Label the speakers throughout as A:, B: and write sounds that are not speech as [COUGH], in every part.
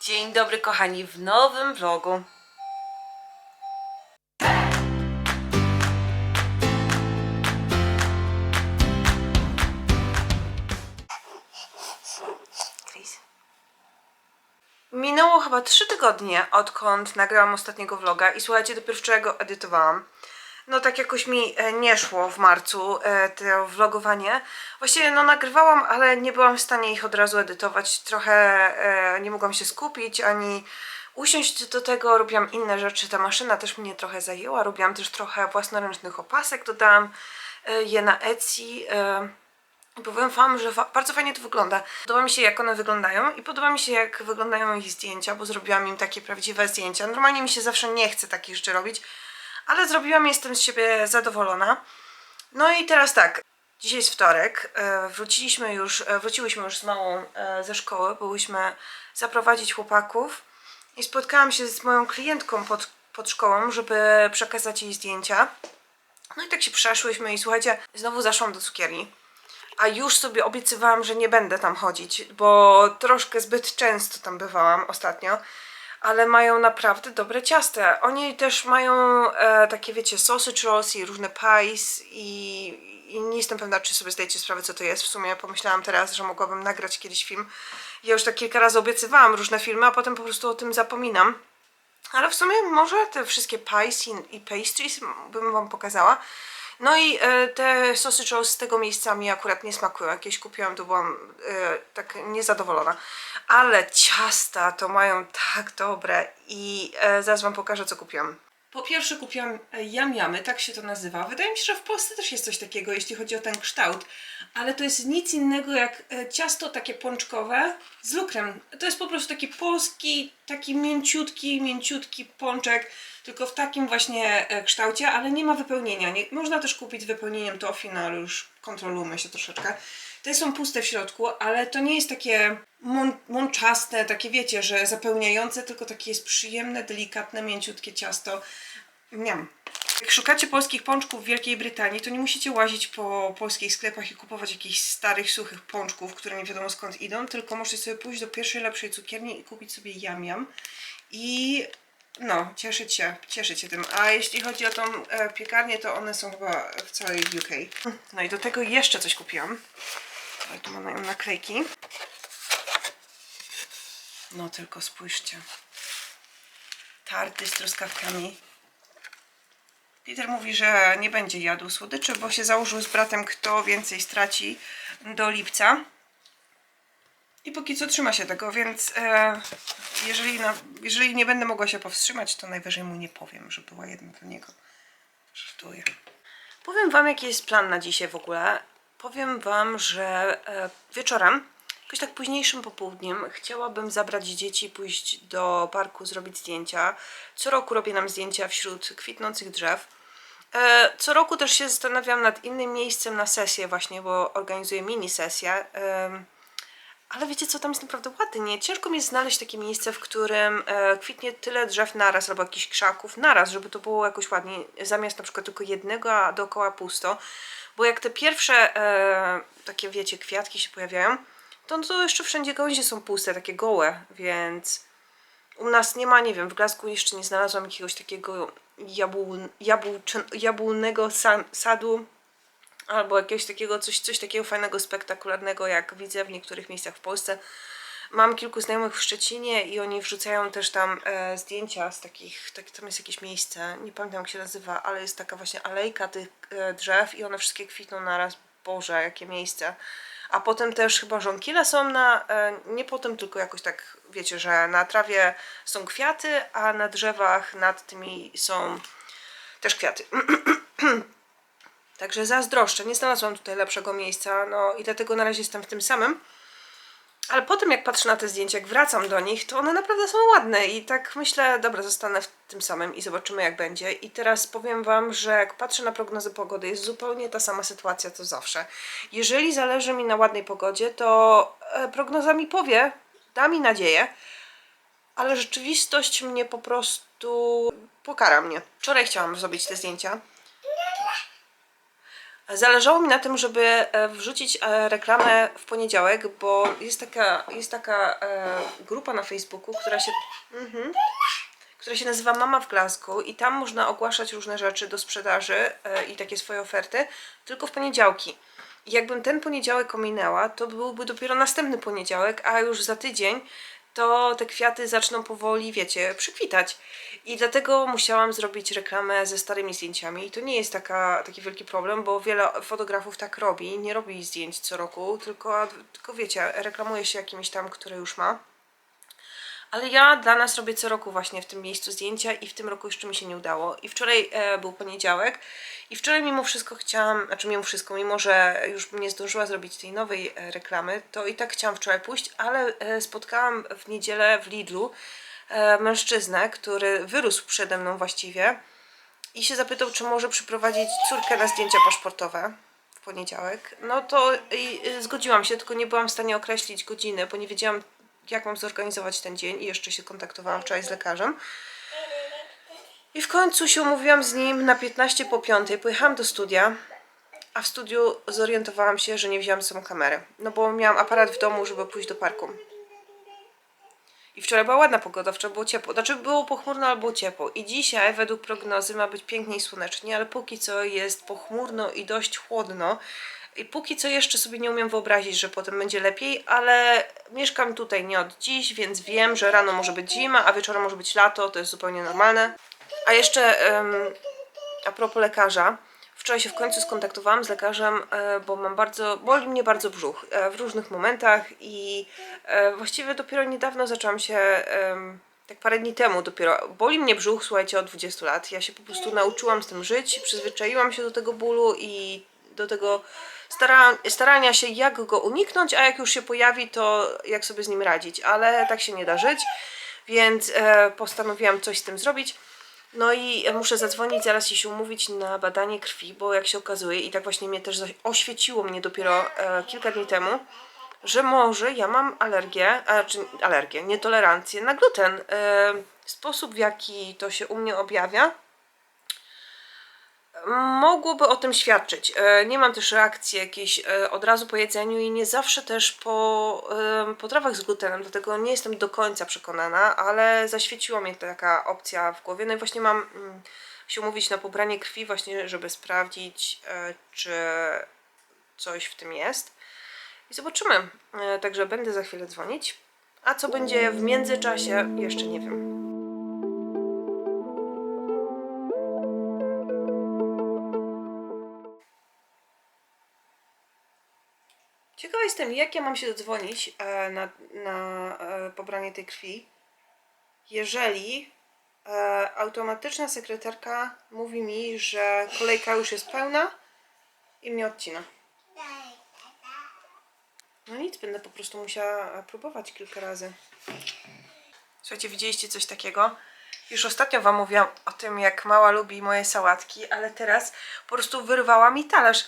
A: Dzień dobry kochani w nowym vlogu. Minęło chyba 3 tygodnie, odkąd nagrałam ostatniego vloga i słuchajcie, dopiero wczoraj go edytowałam. No tak jakoś mi e, nie szło w marcu e, to vlogowanie. Właściwie no nagrywałam, ale nie byłam w stanie ich od razu edytować. Trochę e, nie mogłam się skupić ani usiąść do tego. Robiłam inne rzeczy. Ta maszyna też mnie trochę zajęła. Robiłam też trochę własnoręcznych opasek. Dodałam je na Etsy. Powiem wam, że bardzo fajnie to wygląda. Podoba mi się jak one wyglądają i podoba mi się jak wyglądają ich zdjęcia, bo zrobiłam im takie prawdziwe zdjęcia. Normalnie mi się zawsze nie chce takich rzeczy robić, ale zrobiłam, jestem z siebie zadowolona. No i teraz tak, dzisiaj jest wtorek, e, wróciliśmy już, e, wróciłyśmy już z małą e, ze szkoły, byłyśmy zaprowadzić chłopaków i spotkałam się z moją klientką pod, pod szkołą, żeby przekazać jej zdjęcia. No i tak się przeszłyśmy i słuchajcie, znowu zaszłam do cukierni. A już sobie obiecywałam, że nie będę tam chodzić, bo troszkę zbyt często tam bywałam ostatnio. Ale mają naprawdę dobre ciasta. Oni też mają e, takie, wiecie, sausage rolls i różne pies i, i nie jestem pewna, czy sobie zdajecie sprawę, co to jest. W sumie pomyślałam teraz, że mogłabym nagrać kiedyś film. Ja już tak kilka razy obiecywałam różne filmy, a potem po prostu o tym zapominam. Ale w sumie może te wszystkie pies i, i pastries bym wam pokazała. No i e, te sausage rolls z tego miejsca mi akurat nie smakują. Jakieś kupiłam, to byłam e, tak niezadowolona. Ale ciasta to mają tak dobre i e, zaraz wam pokażę, co kupiłam. Po pierwsze kupiłam yamiamy, tak się to nazywa. Wydaje mi się, że w Polsce też jest coś takiego, jeśli chodzi o ten kształt. Ale to jest nic innego jak ciasto takie pączkowe z lukrem. To jest po prostu taki polski, taki mięciutki, mięciutki pączek, tylko w takim właśnie e, kształcie, ale nie ma wypełnienia. Nie, można też kupić z wypełnieniem toffee, no ale już kontrolujmy się troszeczkę. Te są puste w środku, ale to nie jest takie mą- mączaste, takie wiecie, że zapełniające, tylko takie jest przyjemne, delikatne, mięciutkie ciasto. Miam. Jak szukacie polskich pączków w Wielkiej Brytanii, to nie musicie łazić po polskich sklepach i kupować jakichś starych, suchych pączków, które nie wiadomo skąd idą, tylko możecie sobie pójść do pierwszej, lepszej cukierni i kupić sobie yam. I no, cieszyć się, cieszyć się tym. A jeśli chodzi o tą e, piekarnię, to one są chyba w całej UK. No i do tego jeszcze coś kupiłam. Ale tu mam naklejki. No tylko spójrzcie. Tarty z truskawkami. Peter mówi, że nie będzie jadł słodyczy, bo się założył z bratem, kto więcej straci do lipca. I póki co trzyma się tego, więc e, jeżeli, na, jeżeli nie będę mogła się powstrzymać, to najwyżej mu nie powiem, że była jedna dla niego. Żartuję. Powiem Wam, jaki jest plan na dzisiaj w ogóle. Powiem Wam, że e, wieczorem, jakoś tak późniejszym popołudniem, chciałabym zabrać dzieci, pójść do parku, zrobić zdjęcia. Co roku robię nam zdjęcia wśród kwitnących drzew. E, Co roku też się zastanawiam nad innym miejscem na sesję właśnie, bo organizuję mini sesję. Ale wiecie co, tam jest naprawdę ładnie. Ciężko mi jest znaleźć takie miejsce, w którym e, kwitnie tyle drzew naraz albo jakichś krzaków naraz, żeby to było jakoś ładnie, zamiast na przykład tylko jednego, a dookoła pusto. Bo jak te pierwsze e, takie, wiecie, kwiatki się pojawiają, to, to jeszcze wszędzie gałęzie są puste, takie gołe, więc u nas nie ma, nie wiem, w Glasgow jeszcze nie znalazłam jakiegoś takiego jabłu, jabłczy, jabłnego sa, sadu, albo jakiegoś takiego, coś, coś takiego fajnego, spektakularnego, jak widzę w niektórych miejscach w Polsce. Mam kilku znajomych w Szczecinie i oni wrzucają też tam e, zdjęcia z takich, tak, tam jest jakieś miejsce, nie pamiętam jak się nazywa, ale jest taka właśnie alejka tych e, drzew i one wszystkie kwitną naraz. Boże, jakie miejsce. A potem też chyba żonkile są na, e, nie potem, tylko jakoś tak, wiecie, że na trawie są kwiaty, a na drzewach nad tymi są też kwiaty. [CLEARS THROAT] Także zazdroszczę, nie znalazłam tutaj lepszego miejsca, no i dlatego na razie jestem w tym samym. Ale potem jak patrzę na te zdjęcia, jak wracam do nich, to one naprawdę są ładne i tak myślę, dobra, zostanę w tym samym i zobaczymy jak będzie. I teraz powiem Wam, że jak patrzę na prognozę pogody, jest zupełnie ta sama sytuacja co zawsze. Jeżeli zależy mi na ładnej pogodzie, to e, prognoza mi powie, da mi nadzieję, ale rzeczywistość mnie po prostu pokara mnie. Wczoraj chciałam zrobić te zdjęcia, Zależało mi na tym, żeby e, wrzucić e, reklamę w poniedziałek, bo jest taka, jest taka e, grupa na Facebooku, która się, mhm, która się nazywa Mama w Glasgow i tam można ogłaszać różne rzeczy do sprzedaży i takie swoje oferty tylko w poniedziałki. I jakbym ten poniedziałek ominęła, to byłby dopiero następny poniedziałek, a już za tydzień to te kwiaty zaczną powoli, wiecie, przykwitać. I dlatego musiałam zrobić reklamę ze starymi zdjęciami. I to nie jest taka, taki wielki problem, bo wiele fotografów tak robi. Nie robi zdjęć co roku, tylko, tylko wiecie, reklamuje się jakimiś tam, które już ma. Ale ja dla nas robię co roku właśnie w tym miejscu zdjęcia i w tym roku jeszcze mi się nie udało. I wczoraj e, był poniedziałek i wczoraj mimo wszystko chciałam, znaczy mimo wszystko, mimo że już nie zdążyła zrobić tej nowej e, reklamy, to i tak chciałam wczoraj pójść, ale e, spotkałam w niedzielę w Lidlu e, mężczyznę, który wyrósł przede mną właściwie i się zapytał, czy może przyprowadzić córkę na zdjęcia paszportowe w poniedziałek. No to y, zgodziłam się, tylko nie byłam w stanie określić godziny, bo nie wiedziałam, jak mam zorganizować ten dzień i jeszcze się kontaktowałam wczoraj z lekarzem. I w końcu się umówiłam z nim na 15 po 5. Pojechałam do studia, a w studiu zorientowałam się, że nie wzięłam sobą kamery. No bo miałam aparat w domu, żeby pójść do parku. I wczoraj była ładna pogoda, wczoraj było ciepło. Znaczy było pochmurno, ale było ciepło. I dzisiaj według prognozy ma być pięknie i słonecznie, ale póki co jest pochmurno i dość chłodno. I póki co jeszcze sobie nie umiem wyobrazić, że potem będzie lepiej, ale mieszkam tutaj nie od dziś, więc wiem, że rano może być zima, a wieczorem może być lato, to jest zupełnie normalne. A jeszcze em, a propos lekarza, wczoraj się w końcu skontaktowałam z lekarzem, e, bo mam bardzo, boli mnie bardzo brzuch e, w różnych momentach i e, właściwie dopiero niedawno zaczęłam się, tak parę dni temu dopiero, boli mnie brzuch, słuchajcie, od 20 lat. Ja się po prostu nauczyłam z tym żyć, przyzwyczaiłam się do tego bólu i do tego stara, starania się, jak go uniknąć, a jak już się pojawi, to jak sobie z nim radzić, ale tak się nie da żyć, więc e, postanowiłam coś z tym zrobić. No i muszę zadzwonić zaraz i się umówić na badanie krwi, bo jak się okazuje, i tak właśnie mnie też oświeciło mnie dopiero e, kilka dni temu, że może ja mam alergię, a, czy alergię, nietolerancję na gluten. E, sposób w jaki to się u mnie objawia, mogłoby o tym świadczyć. E, Nie mam też reakcji jakiejś e, od razu po jedzeniu i nie zawsze też po potrawach z glutenem, dlatego nie jestem do końca przekonana, ale zaświeciła mnie taka opcja w głowie. No i właśnie mam mm, się umówić na pobranie krwi właśnie, żeby sprawdzić, e, czy coś w tym jest. I zobaczymy. Także będę za chwilę dzwonić. A co będzie w międzyczasie, jeszcze nie wiem. Jestem, jak ja mam się dodzwonić e, na, na e, pobranie tej krwi, jeżeli e, automatyczna sekretarka mówi mi, że kolejka już jest pełna i mnie odcina. No nic, będę po prostu musiała próbować kilka razy. Słuchajcie, widzieliście coś takiego? Już ostatnio Wam mówiłam o tym, jak mała lubi moje sałatki, ale teraz po prostu wyrwała mi talerz.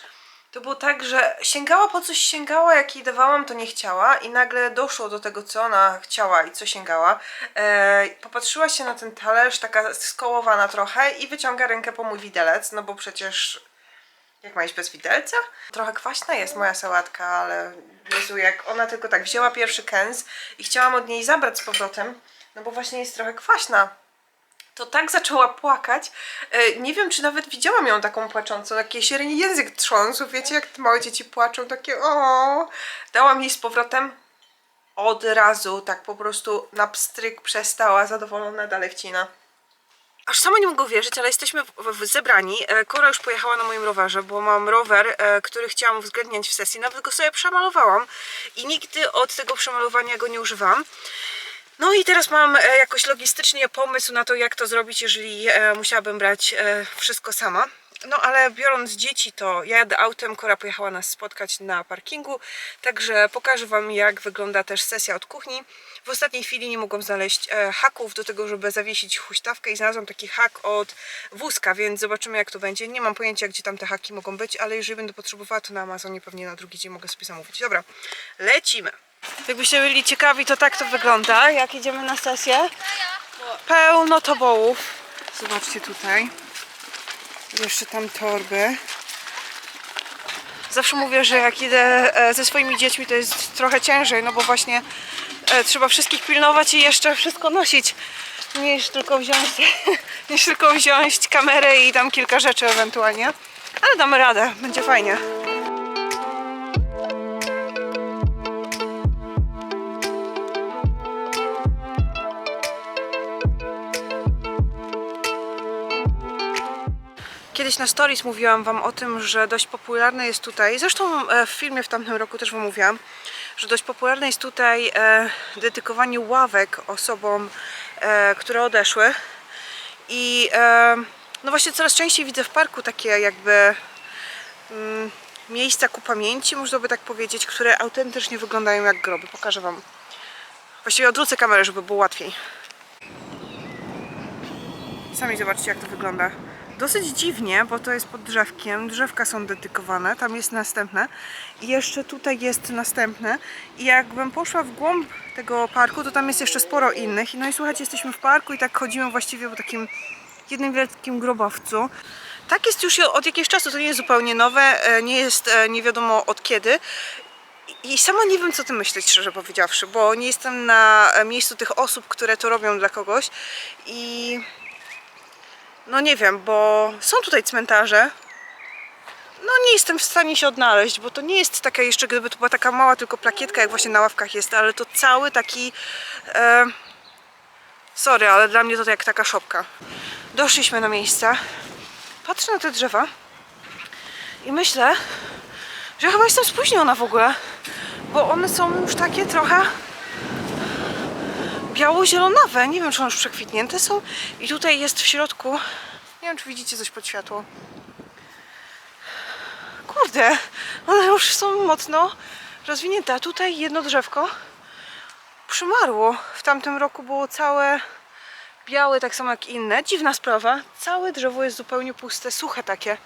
A: To było tak, że sięgała po coś sięgała, jak jej dawałam, to nie chciała i nagle doszło do tego, co ona chciała i co sięgała. E, popatrzyła się na ten talerz, taka skołowana trochę i wyciąga rękę po mój widelec, no bo przecież jak ma iść bez widelca? Trochę kwaśna jest moja sałatka, ale Jezu, jak ona tylko tak wzięła pierwszy kęs i chciałam od niej zabrać z powrotem, no bo właśnie jest trochę kwaśna. To tak zaczęła płakać. E, Nie wiem, czy nawet widziałam ją taką płaczącą. Takie się język trząsł. Wiecie, jak małe dzieci płaczą, takie o. Dałam jej z powrotem. Od razu, tak po prostu na pstryk przestała, zadowolona, dalej wcina. Aż sama nie mogę wierzyć, ale jesteśmy w, w zebrani. E, Kora już pojechała na moim rowerze, bo mam rower, e, który chciałam uwzględniać w sesji. Nawet go sobie przemalowałam i nigdy od tego przemalowania go nie używam. No i teraz mam e, jakoś logistycznie pomysł na to, jak to zrobić, jeżeli e, musiałabym brać e, wszystko sama. No ale biorąc dzieci, to ja jadę autem, Kora pojechała nas spotkać na parkingu, także pokażę Wam, jak wygląda też sesja od kuchni. W ostatniej chwili nie mogłam znaleźć haków do tego, żeby zawiesić huśtawkę i znalazłam taki hak od wózka, więc zobaczymy jak to będzie. Nie mam pojęcia, gdzie tam te haki mogą być, ale jeżeli będę potrzebowała, to na Amazonie pewnie na drugi dzień mogę sobie zamówić. Dobra, lecimy. Jakbyście byli ciekawi, to tak to wygląda, jak idziemy na sesję. Pełno tobołów. Zobaczcie tutaj. Jeszcze tam torby. Zawsze mówię, że jak idę e, ze swoimi dziećmi, to jest trochę ciężej, no bo właśnie e, trzeba wszystkich pilnować i jeszcze wszystko nosić. Niż tylko wziąć, [LAUGHS] niż tylko wziąć kamerę i tam kilka rzeczy ewentualnie. Ale damy radę, będzie fajnie. Kiedyś na stories mówiłam Wam o tym, że dość popularne jest tutaj, zresztą e, w filmie w tamtym roku też Wam mówiłam, że dość popularne jest tutaj e, dedykowanie ławek osobom, e, które odeszły. I no właśnie coraz częściej widzę w parku takie jakby mm, miejsca ku pamięci, można by tak powiedzieć, które autentycznie wyglądają jak groby. Pokażę Wam. Właściwie odwrócę kamerę, żeby było łatwiej. Sami zobaczcie, jak to wygląda. Dosyć dziwnie, bo to jest pod drzewkiem. Drzewka są dedykowane, tam jest następne. I jeszcze tutaj jest następne. I jakbym poszła w głąb tego parku, to tam jest jeszcze sporo innych. No i słuchajcie, jesteśmy w parku i tak chodzimy właściwie po takim jednym wielkim grobowcu. Tak jest już od jakiegoś czasu, to nie jest zupełnie nowe, e, nie jest e, nie wiadomo od kiedy. I sama nie wiem, co tym myśleć, szczerze powiedziawszy, bo nie jestem na e, miejscu tych osób, które to robią dla kogoś. I no nie wiem, bo są tutaj cmentarze. No nie jestem w stanie się odnaleźć, bo to nie jest taka jeszcze, gdyby to była taka mała tylko plakietka, jak właśnie na ławkach jest, ale to cały taki... E, sorry, ale dla mnie to jak taka szopka. Doszliśmy na miejsce. Patrzę na te drzewa i myślę, że chyba jestem spóźniona w ogóle, bo one są już takie trochę biało-zielonawe. Nie wiem, czy one już przekwitnięte są. I tutaj jest w środku. Nie wiem, czy widzicie coś pod światło. Kurde, one już są mocno rozwinięte. A tutaj jedno drzewko przymarło. W tamtym roku było całe białe, tak samo jak inne. Dziwna sprawa. Całe drzewo jest zupełnie puste, suche takie.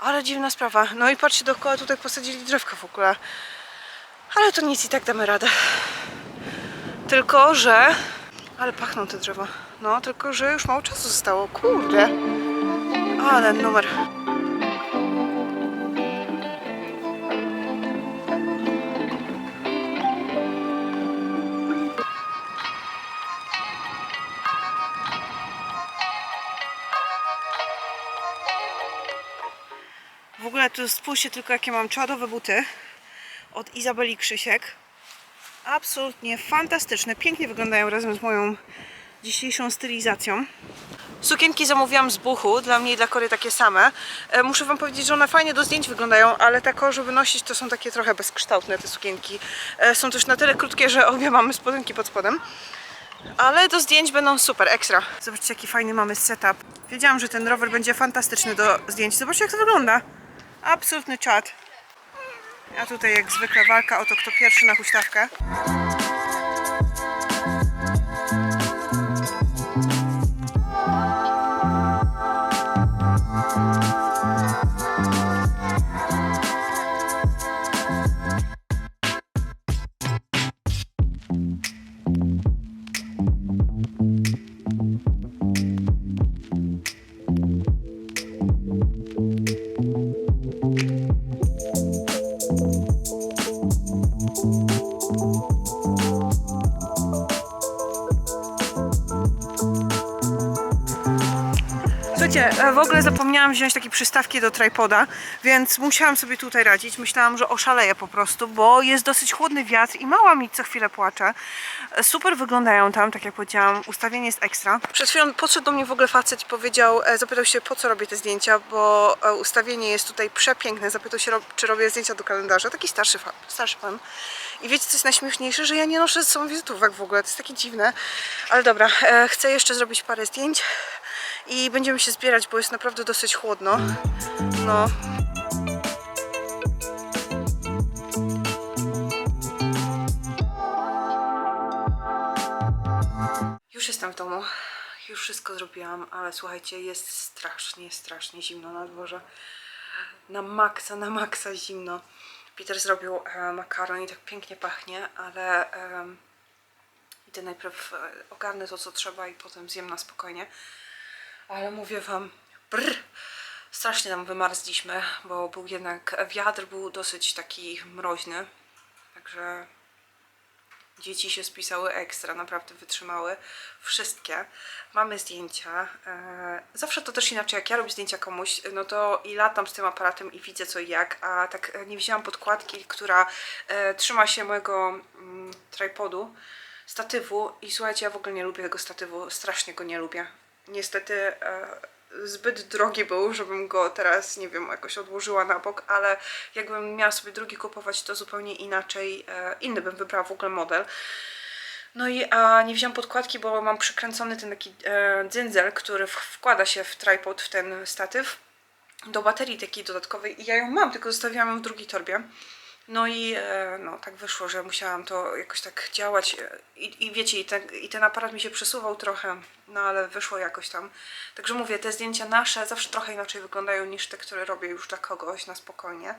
A: Ale dziwna sprawa. No i patrzcie, dookoła tutaj posadzili drzewka w ogóle. Ale to nic i tak damy radę. Tylko, że... Ale pachną te drzewa. No, tylko, że już mało czasu zostało. Kurde. Ale numer. W ogóle tu spójrzcie tylko jakie mam czadowe buty od Izabeli Krzysiek absolutnie fantastyczne. Pięknie wyglądają razem z moją dzisiejszą stylizacją. Sukienki zamówiłam z buchu, dla mnie i dla Kory takie same. E, Muszę Wam powiedzieć, że one fajnie do zdjęć wyglądają, ale tako, żeby nosić, to są takie trochę bezkształtne te sukienki. E, Są też na tyle krótkie, że obie mamy spodenki pod spodem. Ale do zdjęć będą super, ekstra. Zobaczcie, jaki fajny mamy setup. Wiedziałam, że ten rower będzie fantastyczny do zdjęć. Zobaczcie, jak to wygląda. Absolutny czad. A tutaj jak zwykle walka o to, kto pierwszy na huśtawkę. Słuchajcie, e, w ogóle zapomniałam wziąć takie przystawki do tripoda, więc musiałam sobie tutaj radzić. Myślałam, że oszaleję po prostu, bo jest dosyć chłodny wiatr i mała mi co chwilę płacze. E, Super wyglądają tam, tak jak powiedziałam, ustawienie jest ekstra. Przed chwilą podszedł do mnie w ogóle facet i powiedział, e, zapytał się po co robię te zdjęcia, bo ustawienie jest tutaj przepiękne. Zapytał się, czy robię zdjęcia do kalendarza. Taki starszy, fa- starszy pan. I wiecie, co jest najśmieszniejsze? Że ja nie noszę ze sobą wizytówek w ogóle. To jest takie dziwne. Ale dobra, chcę jeszcze zrobić parę zdjęć i będziemy się zbierać, bo jest naprawdę dosyć chłodno. No. Już jestem w domu. Już wszystko zrobiłam, ale słuchajcie, jest strasznie, strasznie zimno na dworze. Na maksa, na maksa zimno. Peter zrobił e, makaron i tak pięknie pachnie, ale em, idę najpierw e, ogarnę to, co trzeba i potem zjem na spokojnie. Ale mówię wam, brr, Strasznie tam wymarzliśmy, bo był jednak wiatr był dosyć taki mroźny. Także dzieci się spisały ekstra, naprawdę wytrzymały wszystkie. Mamy zdjęcia. E, zawsze to też inaczej, jak ja robię zdjęcia komuś, no to i latam z tym aparatem i widzę co i jak, a tak e, nie wzięłam podkładki, która e, trzyma się mojego mm, tripodu, statywu i słuchajcie, ja w ogóle nie lubię tego statywu, strasznie go nie lubię. Niestety e, zbyt drogi był, żebym go teraz, nie wiem, jakoś odłożyła na bok, ale jakbym miała sobie drugi kupować, to zupełnie inaczej, e, inny bym wybrała w ogóle model. No i a nie wziąłem podkładki, bo mam przykręcony ten taki e, dzyndzel, który wkłada się w tripod, w ten statyw, do baterii takiej dodatkowej i ja ją mam, tylko zostawiłam ją w drugiej torbie. No i e, no, tak wyszło, że musiałam to jakoś tak działać e, i, i wiecie, i ten, i ten aparat mi się przesuwał trochę, no ale wyszło jakoś tam. Także mówię, te zdjęcia nasze zawsze trochę inaczej wyglądają niż te, które robię już dla kogoś na spokojnie.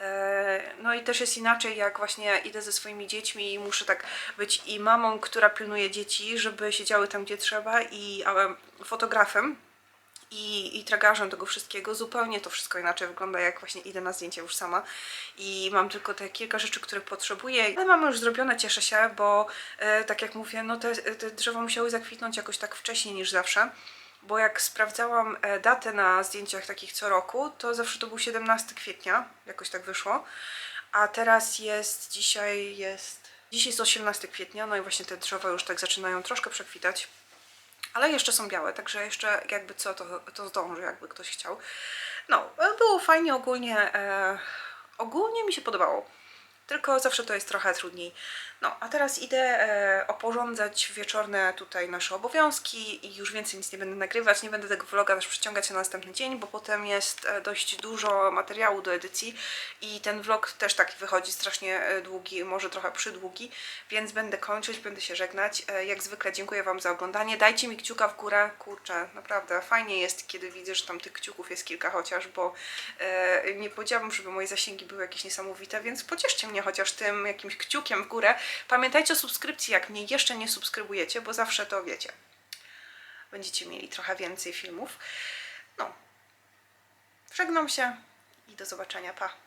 A: E, No i też jest inaczej, jak właśnie idę ze swoimi dziećmi i muszę tak być i mamą, która pilnuje dzieci, żeby siedziały tam, gdzie trzeba i fotografem, i, i tragarzem tego wszystkiego. Zupełnie to wszystko inaczej wygląda, jak właśnie idę na zdjęcie już sama i mam tylko te kilka rzeczy, których potrzebuję. Ale mamy już zrobione, cieszę się, bo e, tak jak mówię, no te, te drzewa musiały zakwitnąć jakoś tak wcześniej niż zawsze. Bo jak sprawdzałam e, datę na zdjęciach takich co roku, to zawsze to był 17 kwietnia, jakoś tak wyszło. A teraz jest, dzisiaj jest, dzisiaj jest 18 kwietnia, no i właśnie te drzewa już tak zaczynają troszkę przekwitać ale jeszcze są białe, także jeszcze jakby co, to, to jakby ktoś chciał. No, e, było fajnie ogólnie, e, ogólnie mi się podobało. Tylko zawsze to jest trochę trudniej. No, a teraz idę e, oporządzać wieczorne tutaj nasze obowiązki i już więcej nic nie będę nagrywać. Nie będę tego vloga też przeciągać na następny dzień, bo potem jest e, dość dużo materiału do edycji i ten vlog też taki wychodzi strasznie e, długi, może trochę przydługi, więc będę kończyć, będę się żegnać. E, jak zwykle dziękuję Wam za oglądanie. Dajcie mi kciuka w górę. Kurczę, naprawdę fajnie jest, kiedy widzę, że tam tych kciuków jest kilka chociaż, bo e, nie powiedziałabym, żeby moje zasięgi były jakieś niesamowite, więc pocieszcie mnie chociaż tym jakimś kciukiem w górę. Pamiętajcie o subskrypcji, jak mnie jeszcze nie subskrybujecie, bo zawsze to wiecie. Będziecie mieli trochę więcej filmów. No. Żegnam się i do zobaczenia. Pa.